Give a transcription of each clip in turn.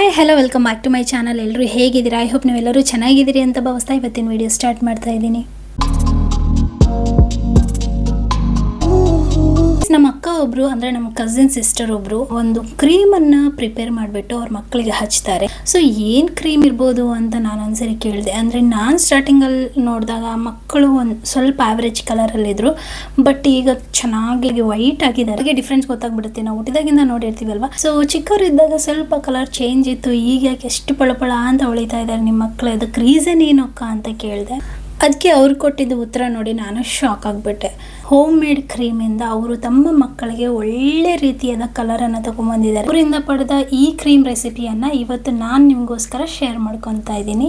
Hi hello welcome back to my channel ಎಲ್ಲರೂ ಹೇಗಿದ್ದೀರಾ? I hope ನೀವೆಲ್ಲರೂ ಚೆನ್ನಾಗಿದ್ದೀರಿ ಅಂತ ಭಾವಿಸ್ತಾ ಇವತ್ತಿನ ವಿಡಿಯೋ ಸ್ಟಾರ್ಟ್ ಮಾಡ್ತಾ ಇದ್ದೀನಿ. ನಮ್ಮ ಅಕ್ಕ ಒಬ್ರು, ಅಂದ್ರೆ ನಮ್ಮ ಕಸಿನ್ ಸಿಸ್ಟರ್ ಒಬ್ರು ಒಂದು ಕ್ರೀಮ್ ಅನ್ನ ಪ್ರಿಪೇರ್ ಮಾಡಿಬಿಟ್ಟು ಅವ್ರ ಮಕ್ಕಳಿಗೆ ಹಚ್ತಾರೆ. ಸೊ ಏನ್ ಕ್ರೀಮ್ ಇರ್ಬೋದು ಅಂತ ನಾನು ಒಂದ್ಸರಿ ಕೇಳಿದೆ. ಅಂದ್ರೆ ನಾನು ಸ್ಟಾರ್ಟಿಂಗ್ ಅಲ್ಲಿ ನೋಡಿದಾಗ ಮಕ್ಕಳು ಒಂದು ಸ್ವಲ್ಪ ಆವ್ರೇಜ್ ಕಲರ್ ಅಲ್ಲಿ ಇದ್ರು ಬಟ್ ಈಗ ಚೆನ್ನಾಗಿ ವೈಟ್ ಆಗಿದ್ದಾರೆ. ಹಾಗೆ ಡಿಫ್ರೆನ್ಸ್ ಗೊತ್ತಾಗ್ಬಿಡುತ್ತೆ. ನಾವು ಹುಟ್ಟಿದಾಗಿಂದ ನೋಡಿರ್ತೀವಲ್ವಾ? ಸೊ ಚಿಕ್ಕವರಿದ್ದಾಗ ಸ್ವಲ್ಪ ಕಲರ್ ಚೇಂಜ್ ಇತ್ತು. ಈಗ ಯಾಕೆ ಎಷ್ಟು ಪಳಪಳ ಅಂತ ಹೊಳಿತಾ ಇದ್ದಾರೆ ನಿಮ್ಮ ಮಕ್ಕಳು ಅದಕ್ಕೆ ರೀಸನ್ ಏನಕ್ಕ ಅಂತ ಕೇಳಿದೆ. ಅದಕ್ಕೆ ಅವ್ರು ಕೊಟ್ಟಿದ್ದ ಉತ್ತರ ನೋಡಿ ನಾನು ಶಾಕ್ ಆಗಿಬಿಟ್ಟೆ. ಹೋಮ್ ಮೇಡ್ ಕ್ರೀಮಿಂದ ಅವರು ತಮ್ಮ ಮಕ್ಕಳಿಗೆ ಒಳ್ಳೆ ರೀತಿಯಾದ ಕಲರನ್ನು ತಗೊಂಬಂದಿದ್ದಾರೆ ಅವರಿಂದ ಪಡೆದ ಈ ಕ್ರೀಮ್ ರೆಸಿಪಿಯನ್ನು ಇವತ್ತು ನಾನು ನಿಮಗೋಸ್ಕರ ಶೇರ್ ಮಾಡ್ಕೊತಾ ಇದ್ದೀನಿ.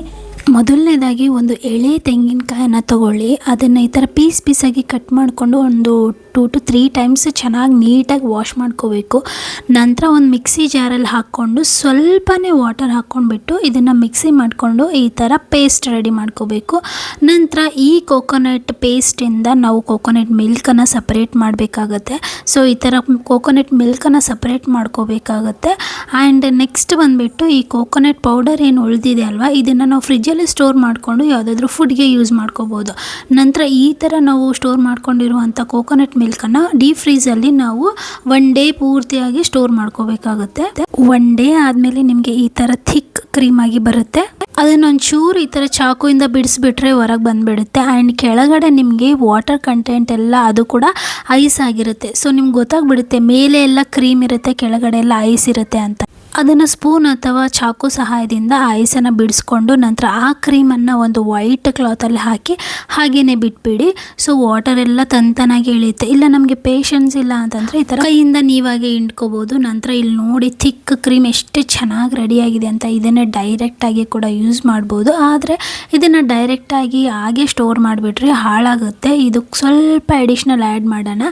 ಮೊದಲನೇದಾಗಿ ಒಂದು ಎಳೆ ತೆಂಗಿನಕಾಯನ್ನ ತಗೊಳ್ಳಿ. ಅದನ್ನು ಈ ಥರ ಪೀಸ್ ಪೀಸಾಗಿ ಕಟ್ ಮಾಡಿಕೊಂಡು ಒಂದು ಟೂ ಟು ತ್ರೀ ಟೈಮ್ಸ್ ಚೆನ್ನಾಗಿ ನೀಟಾಗಿ ವಾಶ್ ಮಾಡ್ಕೋಬೇಕು. ನಂತರ ಒಂದು ಮಿಕ್ಸಿ ಜಾರಲ್ಲಿ ಹಾಕ್ಕೊಂಡು ಸ್ವಲ್ಪನೇ ವಾಟರ್ ಹಾಕ್ಕೊಂಡ್ಬಿಟ್ಟು ಇದನ್ನು ಮಿಕ್ಸಿ ಮಾಡಿಕೊಂಡು ಈ ಥರ ಪೇಸ್ಟ್ ರೆಡಿ ಮಾಡ್ಕೋಬೇಕು. ನಂತರ ಈ ಕೋಕೋನಟ್ ಪೇಸ್ಟಿಂದ ನಾವು ಕೋಕೋನಟ್ ಮಿಲ್ಕನ್ನು ಸಪ್ರೇಟ್ ಮಾಡಬೇಕಾಗತ್ತೆ. ಸೊ ಈ ಥರ ಕೋಕೋನಟ್ ಮಿಲ್ಕನ್ನು ಸಪ್ರೇಟ್ ಮಾಡ್ಕೋಬೇಕಾಗತ್ತೆ. ಆ್ಯಂಡ್ ನೆಕ್ಸ್ಟ್ ಬಂದುಬಿಟ್ಟು ಈ ಕೋಕೋನಟ್ ಪೌಡರ್ ಏನು ಉಳಿದಿದೆ ಅಲ್ವಾ, ಇದನ್ನು ನಾವು ಫ್ರಿಜ್ಜಲ್ಲಿ ಸ್ಟೋರ್ ಮಾಡಿಕೊಂಡು ಯಾವುದಾದ್ರೂ ಫುಡ್ಗೆ ಯೂಸ್ ಮಾಡ್ಕೋಬೋದು. ನಂತರ ಈ ಥರ ನಾವು ಸ್ಟೋರ್ ಮಾಡ್ಕೊಂಡಿರುವಂಥ ಕೋಕೋನಟ್ ಮಿಲ್ಕನ್ನು ಡೀಪ್ ಫ್ರೀಸಲ್ಲಿ ನಾವು ಒನ್ ಡೇ ಪೂರ್ತಿಯಾಗಿ ಸ್ಟೋರ್ ಮಾಡ್ಕೋಬೇಕಾಗುತ್ತೆ. ಒನ್ ಡೇ ಆದಮೇಲೆ ನಿಮಗೆ ಈ ಥರ ಥಿಕ್ ಕ್ರೀಮ್ ಆಗಿ ಬರುತ್ತೆ. ಅದನ್ನ ಒಂಚೂರು ಈ ಥರ ಚಾಕುವಿಂದ ಬಿಡಿಸ್ಬಿಟ್ರೆ ಹೊರಗೆ ಬಂದುಬಿಡುತ್ತೆ. ಆ್ಯಂಡ್ ಕೆಳಗಡೆ ನಿಮಗೆ ವಾಟರ್ ಕಂಟೆಂಟ್ ಎಲ್ಲ ಅದು ಕೂಡ ಐಸ್ ಆಗಿರುತ್ತೆ. ಸೊ ನಿಮ್ಗೆ ಗೊತ್ತಾಗ್ಬಿಡುತ್ತೆ, ಮೇಲೆ ಎಲ್ಲ ಕ್ರೀಮ್ ಇರುತ್ತೆ, ಕೆಳಗಡೆ ಎಲ್ಲ ಐಸ್ ಇರುತ್ತೆ ಅಂತ. ಅದನ್ನು ಸ್ಪೂನ್ ಅಥವಾ ಚಾಕು ಸಹಾಯದಿಂದ ಐಸನ್ನು ಬಿಡಿಸ್ಕೊಂಡು ನಂತರ ಆ ಕ್ರೀಮನ್ನು ಒಂದು ವೈಟ್ ಕ್ಲಾತಲ್ಲಿ ಹಾಕಿ ಹಾಗೆಯೇ ಬಿಟ್ಬಿಡಿ. ಸೊ ವಾಟರ್ ಎಲ್ಲ ತಂತನಾಗಿ ಇಳಿಯುತ್ತೆ ಇಲ್ಲ ನಮಗೆ ಪೇಷನ್ಸ್ ಇಲ್ಲ ಅಂತಂದರೆ ಈ ಥರ ಕೈಯಿಂದ ನೀವಾಗೆ ಹಿಂಡ್ಕೋಬೋದು. ನಂತರ ಇಲ್ಲಿ ನೋಡಿ ಥಿಕ್ ಕ್ರೀಮ್ ಎಷ್ಟು ಚೆನ್ನಾಗಿ ರೆಡಿಯಾಗಿದೆ ಅಂತ ಇದನ್ನೇ ಡೈರೆಕ್ಟಾಗಿ ಕೂಡ ಯೂಸ್ ಮಾಡ್ಬೋದು. ಆದರೆ ಇದನ್ನು ಡೈರೆಕ್ಟಾಗಿ ಹಾಗೆ ಸ್ಟೋರ್ ಮಾಡಿಬಿಟ್ರೆ ಹಾಳಾಗುತ್ತೆ. ಇದಕ್ಕೆ ಸ್ವಲ್ಪ ಅಡಿಷ್ನಲ್ ಆ್ಯಡ್ ಮಾಡೋಣ.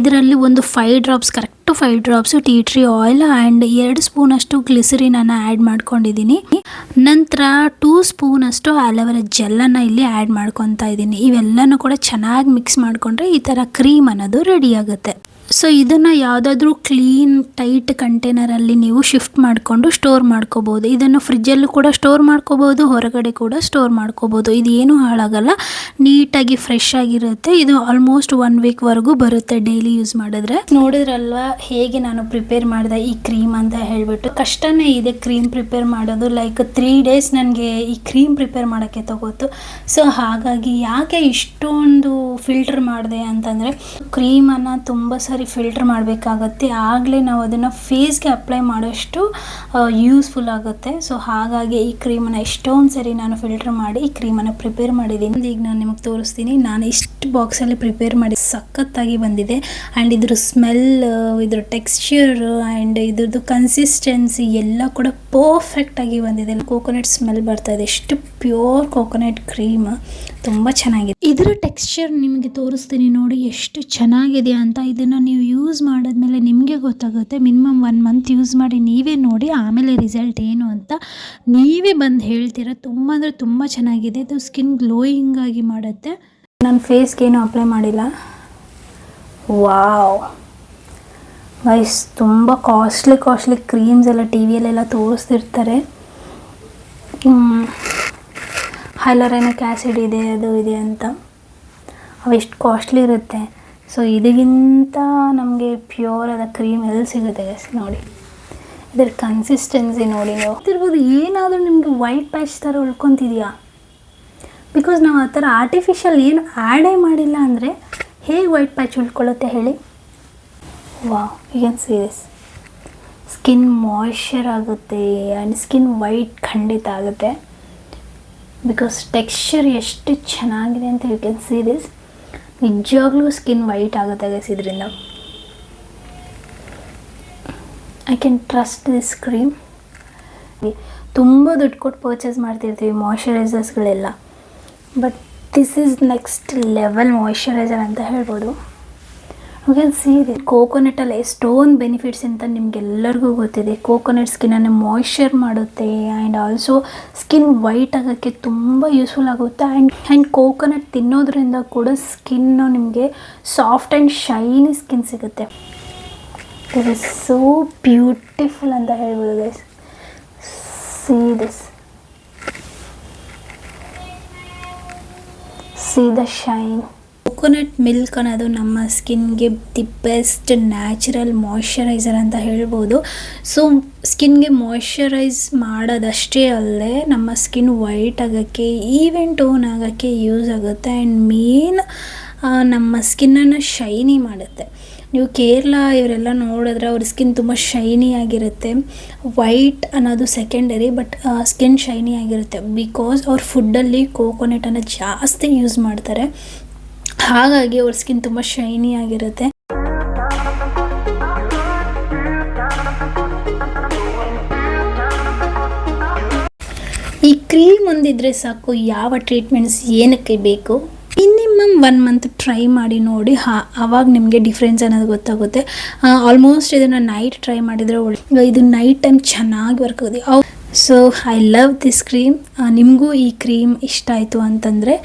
ಇದರಲ್ಲಿ ಒಂದು five drops correct five drops tea tree oil and ಎರಡು ಸ್ಪೂನಷ್ಟು ಗ್ಲಿಸರಿನನ್ನು ಆ್ಯಡ್ ಮಾಡ್ಕೊಂಡಿದ್ದೀನಿ. ನಂತರ ಟೂ ಸ್ಪೂನಷ್ಟು ಅಲೋವೆರಾ ಜೆಲ್ಲನ್ನು ಇಲ್ಲಿ ಆ್ಯಡ್ ಮಾಡ್ಕೊತಾ ಇದ್ದೀನಿ. ಇವೆಲ್ಲನೂ ಕೂಡ ಚೆನ್ನಾಗಿ ಮಿಕ್ಸ್ ಮಾಡಿಕೊಂಡ್ರೆ ಈ ಥರ ಕ್ರೀಮ್ ಅನ್ನೋದು ರೆಡಿ ಆಗುತ್ತೆ. ಸೊ ಇದನ್ನು ಯಾವುದಾದ್ರೂ ಕ್ಲೀನ್ ಟೈಟ್ ಕಂಟೈನರಲ್ಲಿ ನೀವು ಶಿಫ್ಟ್ ಮಾಡಿಕೊಂಡು ಸ್ಟೋರ್ ಮಾಡ್ಕೋಬೋದು. ಇದನ್ನು ಫ್ರಿಜ್ಜಲ್ಲೂ ಕೂಡ ಸ್ಟೋರ್ ಮಾಡ್ಕೋಬೋದು, ಹೊರಗಡೆ ಕೂಡ ಸ್ಟೋರ್ ಮಾಡ್ಕೋಬೋದು. ಇದು ಏನೂ ಹಾಳಾಗಲ್ಲ. ನೀಟಾಗಿ ಫ್ರೆಶ್ ಆಗಿರುತ್ತೆ. ಇದು ಆಲ್ಮೋಸ್ಟ್ ಒನ್ ವೀಕ್ವರೆಗೂ ಬರುತ್ತೆ ಡೈಲಿ ಯೂಸ್ ಮಾಡಿದ್ರೆ. ನೋಡಿದ್ರಲ್ವಾ? ಹೇಗೆ ನಾನು ಪ್ರಿಪೇರ್ ಮಾಡಿದೆ ಈ ಕ್ರೀಮ್ ಅಂತ ಹೇಳಿಬಿಟ್ಟು. ಕಷ್ಟನೇ ಇದೆ ಕ್ರೀಮ್ ಪ್ರಿಪೇರ್ ಮಾಡೋದು. ಲೈಕ್ ತ್ರೀ ಡೇಸ್ ನನಗೆ ಈ ಕ್ರೀಮ್ ಪ್ರಿಪೇರ್ ಮಾಡೋಕ್ಕೆ ತಗೋತು. ಸೊ ಹಾಗಾಗಿ ಯಾಕೆ ಇಷ್ಟೊಂದು ಫಿಲ್ಟರ್ ಮಾಡಿದೆ ಅಂತಂದರೆ ಕ್ರೀಮನ್ನು ತುಂಬ ಸರಿ ಫಿಲ್ಟರ್ ಮಾಡಬೇಕಾಗತ್ತೆ, ಆಗಲೇ ನಾವು ಅದನ್ನು ಫೇಸ್ಗೆ ಅಪ್ಲೈ ಮಾಡೋಷ್ಟು ಯೂಸ್ಫುಲ್ ಆಗುತ್ತೆ. ಸೊ ಹಾಗಾಗಿ ಈ ಕ್ರೀಮನ್ನು ಎಷ್ಟೊಂದು ಸರಿ ನಾನು ಫಿಲ್ಟರ್ ಮಾಡಿ, ಈ ಕ್ರೀಮನ್ನು ಪ್ರಿಪೇರ್ ಮಾಡಿದ್ದೀನಿ. ಈಗ ನಾನು ನಿಮಗೆ ತೋರಿಸ್ತೀನಿ. ನಾನು ಇಷ್ಟು ಬಾಕ್ಸಲ್ಲಿ ಪ್ರಿಪೇರ್ ಮಾಡಿ, ಸಖತ್ತಾಗಿ ಬಂದಿದೆ. ಆ್ಯಂಡ್ ಇದ್ರ ಸ್ಮೆಲ್ ಇದ್ರ ಟೆಕ್ಸ್ಚರ್ ಆ್ಯಂಡ್ ಇದ್ರದ್ದು ಕನ್ಸಿಸ್ಟೆನ್ಸಿ ಎಲ್ಲ ಕೂಡ ಪರ್ಫೆಕ್ಟಾಗಿ ಬಂದಿದೆ. ಕೋಕೋನಟ್ ಸ್ಮೆಲ್ ಬರ್ತಾ ಇದೆ. ಎಷ್ಟು ಪ್ಯೂರ್ ಕೋಕೋನಟ್ ಕ್ರೀಮ್ ತುಂಬ ಚೆನ್ನಾಗಿದೆ. ಇದರ ಟೆಕ್ಸ್ಚರ್ ನಿಮಗೆ ತೋರಿಸ್ತೀನಿ ನೋಡಿ ಎಷ್ಟು ಚೆನ್ನಾಗಿದೆ ಅಂತ. ಇದನ್ನು ನೀವು ಯೂಸ್ ಮಾಡಿದ್ಮೇಲೆ ನಿಮಗೆ ಗೊತ್ತಾಗುತ್ತೆ. ಮಿನಿಮಮ್ ಒನ್ ಮಂತ್ ಯೂಸ್ ಮಾಡಿ ನೀವೇ ನೋಡಿ ಆಮೇಲೆ ರಿಸಲ್ಟ್ ಏನು ಅಂತ. ನೀವೇ ಬಂದು ಹೇಳ್ತೀರ. ತುಂಬ ಅಂದರೆ ತುಂಬ ಚೆನ್ನಾಗಿದೆ. ಇದು ಸ್ಕಿನ್ ಗ್ಲೋಯಿಂಗ್ ಆಗಿ ಮಾಡುತ್ತೆ. ನಾನು ಫೇಸ್ಗೆ ಏನು ಅಪ್ಲೈ ಮಾಡಿಲ್ಲ. ವಾವ್ ವೈಸ್ ತುಂಬ ಕಾಸ್ಟ್ಲಿ ಕಾಸ್ಟ್ಲಿ ಕ್ರೀಮ್ಸ್ ಎಲ್ಲ ಟಿ ವಿಯಲ್ಲೆಲ್ಲ ತೋರಿಸ್ತಿರ್ತಾರೆ. ಹೈಲರೈನಿಕ್ ಆ್ಯಸಿಡ್ ಇದೆ, ಅದು ಇದೆ ಅಂತ. ಅವೆಷ್ಟು ಕಾಸ್ಟ್ಲಿ ಇರುತ್ತೆ. ಸೊ ಇದಕ್ಕಿಂತ ನಮಗೆ ಪ್ಯೂರ್ ಆದ ಕ್ರೀಮ್ ಎಲ್ಲಿ ಸಿಗುತ್ತೆ ನೋಡಿ. ಇದರ ಕನ್ಸಿಸ್ಟೆನ್ಸಿ ನೋಡಿ ನೀವು. ಇರ್ಬೋದು ಏನಾದರೂ ನಿಮಗೆ ವೈಟ್ ಪ್ಯಾಚ್ ಥರ ಉಳ್ಕೊತಿದೆಯಾ? ಬಿಕಾಸ್ ನಾವು ಆ ಥರ ಆರ್ಟಿಫಿಷಿಯಲ್ ಏನು ಆ್ಯಡೇ ಮಾಡಿಲ್ಲ ಅಂದರೆ ಹೇಗೆ ವೈಟ್ ಪ್ಯಾಚ್ ಉಳ್ಕೊಳ್ಳುತ್ತೆ ಹೇಳಿ? Wow you serious skin moisture ಆಗುತ್ತೆ ಆ್ಯಂಡ್ ಸ್ಕಿನ್ ವೈಟ್ ಖಂಡಿತ ಆಗುತ್ತೆ. ಬಿಕಾಸ್ ಟೆಕ್ಸ್ಚರ್ ಎಷ್ಟು ಚೆನ್ನಾಗಿದೆ ಅಂತ ಯು ಕ್ಯಾನ್ ಸಿ ದಿಸ್ ನಿಜವಾಗ್ಲೂ ಸ್ಕಿನ್ ವೈಟ್ ಆಗುತ್ತೆ ಗೈಸ್ ಇದರಿಂದ. I can trust this cream ತುಂಬ ದುಡ್ಡು ಕೊಟ್ಟು ಪರ್ಚೇಸ್ ಮಾಡ್ತಿರ್ತೀವಿ ಮಾಯ್ಶ್ಚರೈಸರ್ಸ್ಗಳೆಲ್ಲ but this is next level moisturiser ಅಂತ ಹೇಳ್ಬೋದು. ಯು ಕ್ಯಾನ್ ಸಿ ಇದೆ ಕೋಕೋನಟಲ್ಲಿ ಎಷ್ಟೊಂದು ಬೆನಿಫಿಟ್ಸ್ ಅಂತ ನಿಮಗೆಲ್ಲರಿಗೂ ಗೊತ್ತಿದೆ. ಕೋಕೋನಟ್ ಸ್ಕಿನ್ನನ್ನು ಮಾಯ್ಶ್ಚರ್ ಮಾಡುತ್ತೆ ಆ್ಯಂಡ್ ಆಲ್ಸೋ ಸ್ಕಿನ್ ವೈಟ್ ಆಗೋಕ್ಕೆ ತುಂಬ ಯೂಸ್ಫುಲ್ ಆಗುತ್ತೆ. ಆ್ಯಂಡ್ ಆ್ಯಂಡ್ ಕೋಕೋನಟ್ ತಿನ್ನೋದ್ರಿಂದ ಕೂಡ ಸ್ಕಿನ್ನು ನಿಮಗೆ ಸಾಫ್ಟ್ ಆ್ಯಂಡ್ ಶೈನಿ ಸ್ಕಿನ್ ಸಿಗುತ್ತೆ. ಇಟ್ ಇಸ್ ಸೋ ಬ್ಯೂಟಿಫುಲ್ ಅಂತ ಹೇಳ್ಬೋದು guys see this see the shine. Coconut milk ಅನ್ನೋದು ನಮ್ಮ ಸ್ಕಿನ್ಗೆ ದಿ ಬೆಸ್ಟ್ ನ್ಯಾಚುರಲ್ ಮಾಯ್ಶ್ಚರೈಸರ್ ಅಂತ ಹೇಳ್ಬೋದು. ಸೊ, ಸ್ಕಿನ್ಗೆ ಮಾಯ್ಶ್ಚರೈಸ್ ಮಾಡೋದಷ್ಟೇ ಅಲ್ಲದೆ ನಮ್ಮ ಸ್ಕಿನ್ ವೈಟ್ ಆಗೋಕ್ಕೆ ಈವೆನ್ ಟೋನ್ ಆಗೋಕ್ಕೆ ಯೂಸ್ ಆಗುತ್ತೆ ಆ್ಯಂಡ್ ಮೇನ್ ನಮ್ಮ ಸ್ಕಿನ್ನನ್ನು ಶೈನಿ ಮಾಡುತ್ತೆ. ನೀವು ಕೇರಳ ಇವರೆಲ್ಲ ನೋಡಿದ್ರೆ ಅವ್ರ ಸ್ಕಿನ್ ತುಂಬ ಶೈನಿ ಆಗಿರುತ್ತೆ. ವೈಟ್ ಅನ್ನೋದು ಸೆಕೆಂಡರಿ ಬಟ್ ಸ್ಕಿನ್ ಶೈನಿ ಆಗಿರುತ್ತೆ. ಬಿಕಾಸ್ ಅವ್ರ ಫುಡ್ಡಲ್ಲಿ ಕೋಕೋನಟನ್ನು ಜಾಸ್ತಿ ಯೂಸ್ ಮಾಡ್ತಾರೆ. ಹಾಗಾಗಿ ಅವ್ರ ಸ್ಕಿನ್ ತುಂಬ ಶೈನಿ ಆಗಿರುತ್ತೆ. ಈ ಕ್ರೀಮ್ ಒಂದಿದ್ರೆ ಸಾಕು, ಯಾವ ಟ್ರೀಟ್ಮೆಂಟ್ಸ್ ಏನಕ್ಕೆ ಬೇಕು ಮಿನಿಮಮ್ ಒನ್ ಮಂತ್ ಟ್ರೈ ಮಾಡಿ ನೋಡಿ, ಹಾ ಆವಾಗ ನಿಮಗೆ ಡಿಫ್ರೆನ್ಸ್ ಅನ್ನೋದು ಗೊತ್ತಾಗುತ್ತೆ. ಆಲ್ಮೋಸ್ಟ್ ಇದನ್ನು ನೈಟ್ ಟ್ರೈ ಮಾಡಿದರೆ ಒಳ್ಳೆ ಇದು ನೈಟ್ ಟೈಮ್ ಚೆನ್ನಾಗಿ ವರ್ಕ್ ಆಗುತ್ತೆ. So I love this cream ನಿಮಗೂ ಈ ಕ್ರೀಮ್ ಇಷ್ಟ ಆಯಿತು ಅಂತಂದರೆ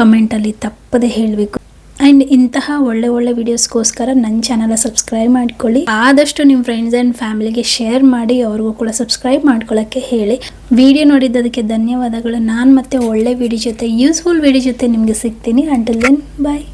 ಕಮೆಂಟಲ್ಲಿ ತಪ್ಪದೆ ಹೇಳಬೇಕು. ಆ್ಯಂಡ್ ಇಂತಹ ಒಳ್ಳೆ ಒಳ್ಳೆ ವೀಡಿಯೋಸ್ಗೋಸ್ಕರ ನನ್ನ ಚಾನಲ್ ಸಬ್ಸ್ಕ್ರೈಬ್ ಮಾಡ್ಕೊಳ್ಳಿ. ಆದಷ್ಟು ನಿಮ್ಮ ಫ್ರೆಂಡ್ಸ್ ಆ್ಯಂಡ್ ಫ್ಯಾಮಿಲಿಗೆ ಶೇರ್ ಮಾಡಿ, ಅವ್ರಿಗೂ ಕೂಡ ಸಬ್ಸ್ಕ್ರೈಬ್ ಮಾಡ್ಕೊಳ್ಳೋಕ್ಕೆ ಹೇಳಿ. ವಿಡಿಯೋ ನೋಡಿದ್ದದಕ್ಕೆ ಧನ್ಯವಾದಗಳು. ನಾನು ಮತ್ತೆ ಒಳ್ಳೆ ವಿಡಿಯೋ ಜೊತೆ ಯೂಸ್ಫುಲ್ ವಿಡಿಯೋ ಜೊತೆ ನಿಮಗೆ ಸಿಗ್ತೀನಿ. Until then bye